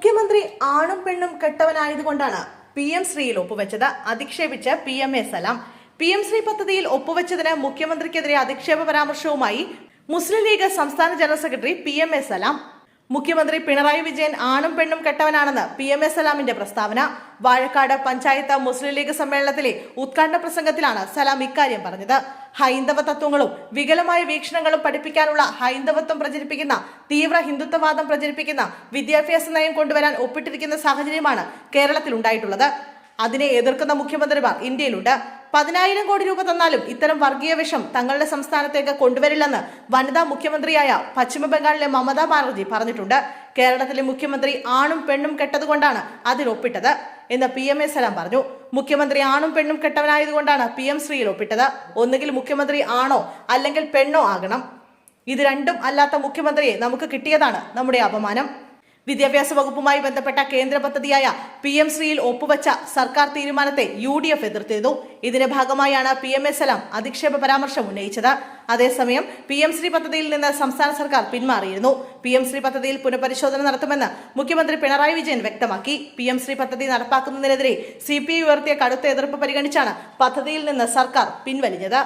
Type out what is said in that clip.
മുഖ്യമന്ത്രി ആണും പെണ്ണും കെട്ടവനായതുകൊണ്ടാണ് പി എം ശ്രീയിൽ ഒപ്പുവെച്ചത്. അധിക്ഷേപിച്ച് P M A Salam. P M Shri പദ്ധതിയിൽ ഒപ്പുവെച്ചതിന് മുഖ്യമന്ത്രിക്കെതിരെ അധിക്ഷേപ പരാമർശവുമായി മുസ്ലിം ലീഗ് സംസ്ഥാന general secretary P M A Salam. മുഖ്യമന്ത്രി പിണറായി വിജയൻ ആണും പെണ്ണും കെട്ടവനാണെന്ന് പി എം എ സലാമിന്റെ പ്രസ്താവന. വാഴക്കാട് പഞ്ചായത്ത് മുസ്ലിം ലീഗ് സമ്മേളനത്തിലെ ഉദ്ഘാടന പ്രസംഗത്തിലാണ് സലാം ഇക്കാര്യം പറഞ്ഞത്. ഹൈന്ദവ തത്വങ്ങളും വികലമായ വീക്ഷണങ്ങളും പഠിപ്പിക്കാനുള്ള ഹൈന്ദവത്വം പ്രചരിപ്പിക്കുന്ന തീവ്ര ഹിന്ദുത്വവാദം പ്രചരിപ്പിക്കുന്ന വിദ്യാഭ്യാസ നയം കൊണ്ടുവരാൻ ഒപ്പിട്ടിരിക്കുന്ന സാഹചര്യമാണ് കേരളത്തിൽ ഉണ്ടായിട്ടുള്ളത് അതിനെ എതിർക്കുന്ന മുഖ്യമന്ത്രിമാർ ഇന്ത്യയിലുണ്ട്. പതിനായിരം കോടി രൂപ തന്നാലും ഇത്തരം വർഗീയ വിഷം തങ്ങളുടെ സംസ്ഥാനത്തേക്ക് കൊണ്ടുവരില്ലെന്ന് വനിതാ മുഖ്യമന്ത്രിയായ പശ്ചിമബംഗാളിലെ മമതാ ബാനർജി പറഞ്ഞിട്ടുണ്ട്. കേരളത്തിലെ മുഖ്യമന്ത്രി ആണും പെണ്ണും കെട്ടതുകൊണ്ടാണ് അതിൽ ഒപ്പിട്ടത്. എന്ന് പി എം എ സലാം പറഞ്ഞു. മുഖ്യമന്ത്രി ആണും പെണ്ണും കെട്ടവനായതുകൊണ്ടാണ് പി എം ശ്രീയിൽ ഒപ്പിട്ടത്. ഒന്നുകിൽ മുഖ്യമന്ത്രി ആണോ അല്ലെങ്കിൽ പെണ്ണോ ആകണം. ഇത് രണ്ടും അല്ലാത്ത മുഖ്യമന്ത്രിയെ നമുക്ക് കിട്ടിയതാണ് നമ്മുടെ അപമാനം. വിദ്യാഭ്യാസ വകുപ്പുമായി ബന്ധപ്പെട്ട കേന്ദ്ര പദ്ധതിയായ പി എം ശ്രീയിൽ ഒപ്പുവച്ച സർക്കാർ തീരുമാനത്തെ യു ഡി എഫ് എതിർത്തിരുന്നു. ഇതിന്റെ ഭാഗമായാണ് പി എം എസ് എല്ലാം അധിക്ഷേപ പരാമർശം ഉന്നയിച്ചത്. അതേസമയം പി എം ശ്രീ പദ്ധതിയിൽ നിന്ന് സംസ്ഥാന സർക്കാർ പിന്മാറിയിരുന്നു. പി എം ശ്രീ പദ്ധതിയിൽ പുനഃപരിശോധന നടത്തുമെന്ന് മുഖ്യമന്ത്രി പിണറായി വിജയൻ വ്യക്തമാക്കി. പി എം ശ്രീ പദ്ധതി നടപ്പാക്കുന്നതിനെതിരെ സി പി ഐ ഉയർത്തിയ കടുത്ത എതിർപ്പ് പരിഗണിച്ചാണ് പദ്ധതിയിൽ നിന്ന് സർക്കാർ പിൻവലിഞ്ഞത്.